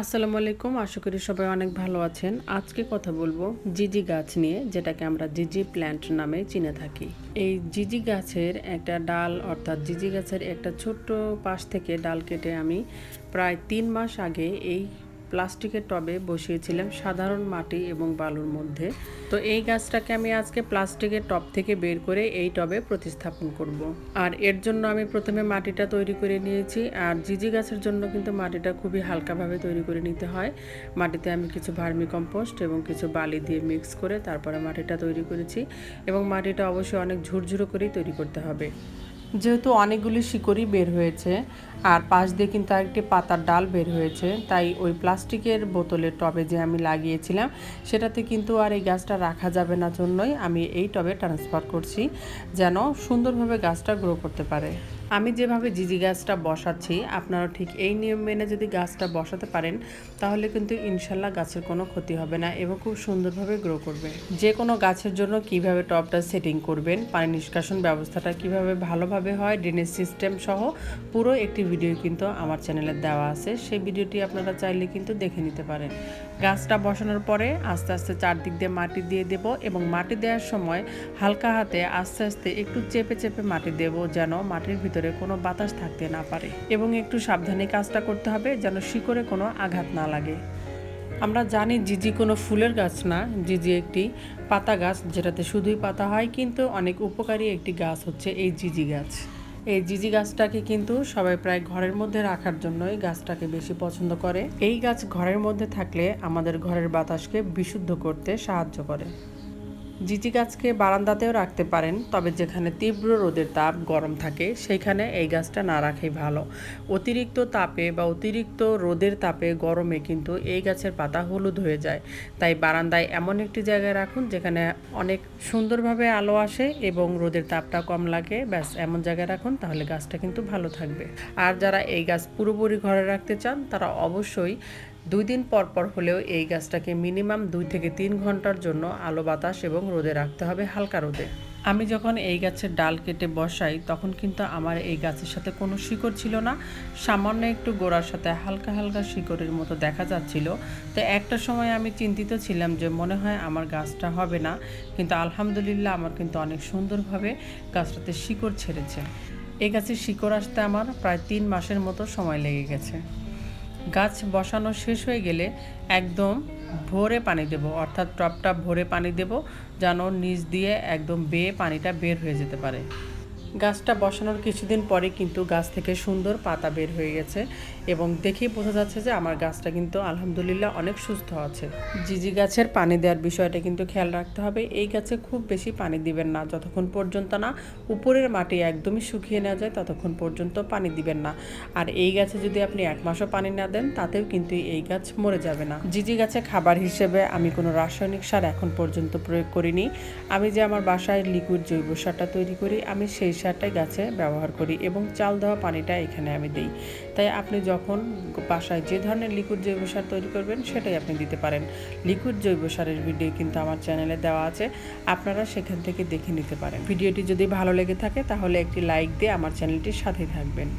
আসসালামু আলাইকুম, আশা করি সবাই অনেক ভালো আছেন। আজকে কথা বলব জিজি গাছ নিয়ে, যেটাকে আমরা জিজি প্ল্যান্ট নামে চিনে থাকি। এই জিজি গাছের একটা ডাল, অর্থাৎ জিজি গাছের একটা ছোট্ট পাশ থেকে ডাল কেটে আমি প্রায় তিন মাস আগে এই প্লাস্টিকের টবে বসিয়েছিলাম সাধারণ মাটি এবং বালুর মধ্যে। তো এই গাছটাকে আমি আজকে প্লাস্টিকের টব থেকে বের করে এই টবে প্রতিস্থাপন করব। আর এর জন্য আমি প্রথমে মাটিটা তৈরি করে নিয়েছি। আর জিজি গাছের জন্য কিন্তু মাটিটা খুবই হালকাভাবে তৈরি করে নিতে হয়। মাটিতে আমি কিছু ভার্মি কম্পোস্ট এবং কিছু বালি দিয়ে মিক্স করে তারপরে মাটিটা তৈরি করেছি এবং মাটিটা অবশ্যই অনেক ঝুরঝুরো করেই তৈরি করতে হবে। যেহেতু অনেকগুলি শিকড়ই বের হয়েছে আর পাশ দিয়ে কিন্তু আরেকটি পাতার ডাল বের হয়েছে। তাই ওই প্লাস্টিকের বোতলের টবে যে আমি লাগিয়েছিলাম, সেটাতে কিন্তু আর এই গাছটা রাখা যাবে না জন্যই আমি এই টবে ট্রান্সফার করছি, যেন সুন্দরভাবে গাছটা গ্রো করতে পারে। আমি যেভাবে জিজি গাছটা বসাচ্ছি আপনারা ঠিক এই নিয়ম মেনে যদি গাছটা বসাতে পারেন, তাহলে কিন্তু ইনশাল্লাহ গাছের কোনো ক্ষতি হবে না এবং খুব সুন্দরভাবে গ্রো করবে। যে কোনো গাছের জন্য কীভাবে টবটা সেটিং করবেন, পানি নিষ্কাশন ব্যবস্থাটা কীভাবে ভালোভাবে হয় ড্রেনেজ সিস্টেম সহ পুরো একটি ভিডিও কিন্তু আমার চ্যানেলে দেওয়া আছে। সেই ভিডিওটি আপনারা চাইলে কিন্তু দেখে নিতে পারেন। গাছটা বসানোর পরে আস্তে আস্তে চারদিক দিয়ে মাটি দিয়ে দেব এবং মাটি দেওয়ার সময় হালকা হাতে আস্তে আস্তে একটু চেপে চেপে মাটি দেব যেন মাটির ভিতরে কোনো বাতাস থাকতে না পারে এবং একটু সাবধানে কাজটা করতে হবে যেন শিকড়ে কোনো আঘাত না লাগে। আমরা জানি জিজি কোনো ফুলের গাছ না, জিজি একটি পাতা গাছ যেটাতে শুধুই পাতা হয়, কিন্তু অনেক উপকারী একটি গাছ হচ্ছে এই জিজি গাছ। এই জিজি গাছটাকে কিন্তু সবাই প্রায় ঘরের মধ্যে রাখার জন্যই গাছটাকে বেশি পছন্দ করে। এই গাছ ঘরের মধ্যে থাকলে আমাদের ঘরের বাতাসকে বিশুদ্ধ করতে সাহায্য করে। জিজি গাছকে বারান্দাতেও রাখতে পারেন, তবে যেখানে তীব্র রোদের তাপ গরম থাকে, সেইখানে এই গাছটা না রাখাই ভালো। অতিরিক্ত তাপে বা অতিরিক্ত রোদের তাপে গরমে কিন্তু এই গাছের পাতা হলুদ হয়ে যায়। তাই বারান্দায় এমন একটি জায়গায় রাখুন, যেখানে অনেক সুন্দরভাবে আলো আসে এবং রোদের তাপটা কম লাগে। ব্যাস, এমন জায়গায় রাখুন, তাহলে গাছটা কিন্তু ভালো থাকবে। আর যারা এই গাছ পুরোপুরি ঘরে রাখতে চান, তারা অবশ্যই দুই দিন পর পর হলেও এই গাছটাকে মিনিমাম দুই থেকে তিন ঘণ্টার জন্য আলো বাতাস এবং রোদে রাখতে হবে হালকা রোদে। আমি যখন এই গাছের ডাল কেটে বসাই, তখন কিন্তু আমার এই গাছের সাথে কোনো শিকড় ছিল না। সামান্য একটু গোড়ার সাথে হালকা হালকা শিকড়ের মতো দেখা যাচ্ছিল। তো একটা সময় আমি চিন্তিত ছিলাম যে মনে হয় আমার গাছটা হবে না। কিন্তু আলহামদুলিল্লাহ আমার কিন্তু অনেক সুন্দরভাবে গাছটাতে শিকড় ছেড়েছে। এই গাছের শিকড় আসতে আমার প্রায় তিন মাসের মতো সময় লেগে গেছে। গাছ বসানো শেষ হয়ে গেলে একদম ভরে পানি দেব, অর্থাৎ টপটা ভরে পানি দেব, যেন নিচ দিয়ে একদম বেয়ে পানিটা বের হয়ে যেতে পারে। গাছটা বসানোর কিছুদিন পরে কিন্তু গাছ থেকে সুন্দর পাতা বের হয়ে গেছে এবং দেখেই বোঝা যাচ্ছে যে আমার গাছটা কিন্তু আলহামদুলিল্লাহ অনেক সুস্থ আছে। জিজি গাছের পানি দেওয়ার বিষয়টা কিন্তু খেয়াল রাখতে হবে। এই গাছে খুব বেশি পানি দিবেন না, যতক্ষণ পর্যন্ত না উপরের মাটি একদমই শুকিয়ে নেওয়া যায়, ততক্ষণ পর্যন্ত পানি দিবেন না। আর এই গাছে যদি আপনি এক মাসও পানি না দেন, তাতেও কিন্তু এই গাছ মরে যাবে না। জিজি গাছে খাবার হিসেবে আমি কোনো রাসায়নিক সার এখন পর্যন্ত প্রয়োগ করিনি। আমি যে আমার বাসায় লিকুইড জৈব সারটা তৈরি করি, আমি সেই সারটাই গাছে ব্যবহার করি এবং চাল দেওয়া পানিটা এখানে আমি দিই। তাই আপনি যখন বাসায় যে ধরনের লিকুইড জৈব সার তৈরি করবেন, সেটাই আপনি দিতে পারেন। লিকুইড জৈব সারের ভিডিও কিন্তু আমার চ্যানেলে দেওয়া আছে, আপনারা সেখান থেকে দেখে নিতে পারেন। ভিডিওটি যদি ভালো লেগে থাকে, তাহলে একটি লাইক দিয়ে আমার চ্যানেলটির সাথে থাকবেন।